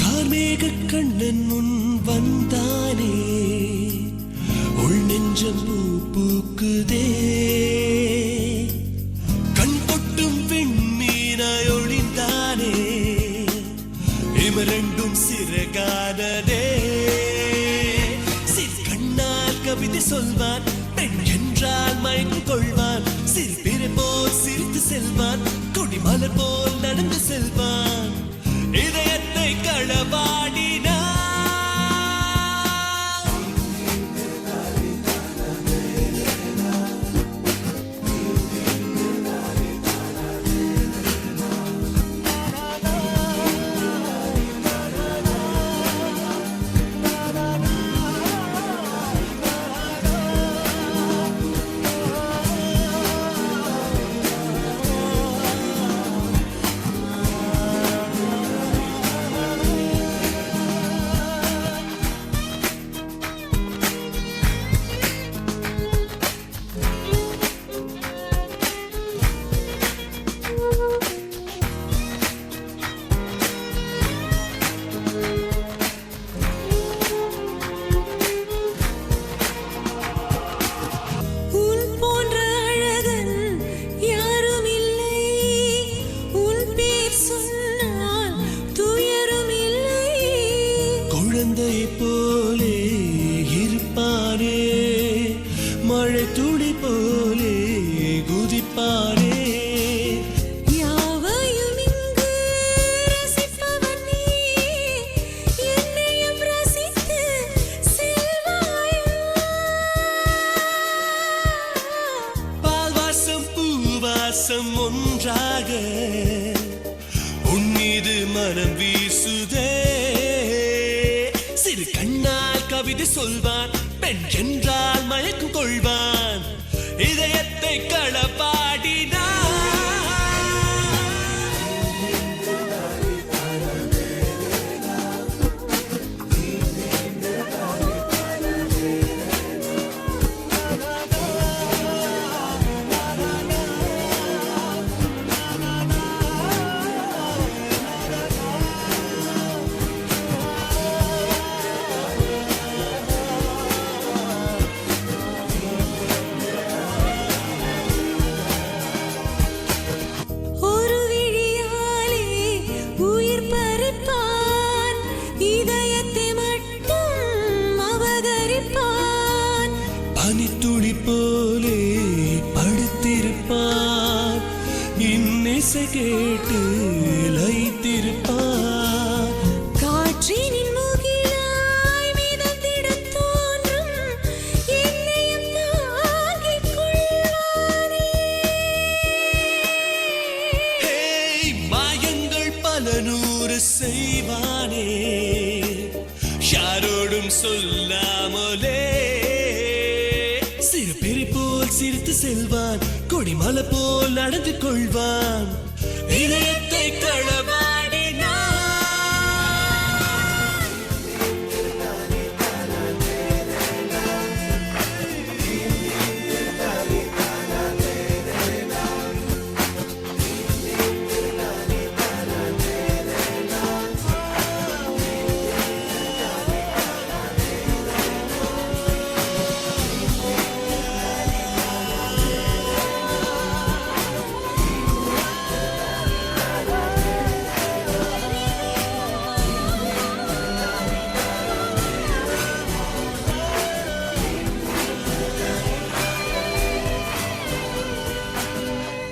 கார்மேக கண்ணன் முன் வந்தானே உள் நெஞ்சம் பூ பூக்குதே இமரண்டும் சிறகானதே சிறு கண்ணால் கவிதை சொல்வான் பெண் என்றால் மயங்கு கொள்வான் சிறு பிறை போல் சிரித்து செல்வான் கொடிமலர் போல் குழந்தை போலே இருப்பானே மழை துளி போலே பால்வாசம் பூவாசம் ஒன்றாக உன் மீது மனம் வீசுதே கண்ணால் கவிதை சொல்வான் பெண் என்றால் மயக்கம் கொள்வான். இதயத்தை களப்பாடினான் இன்னிசை கேட்டு லயித்திருப்பான் காற்றினின் செய்வானே. யாரோடும் சொல்லாமலே. சிறு பெரி போல் சிரித்து செல்வான் கொடிமலை போல் நடந்து கொள்வான். இதயத்தை தளவ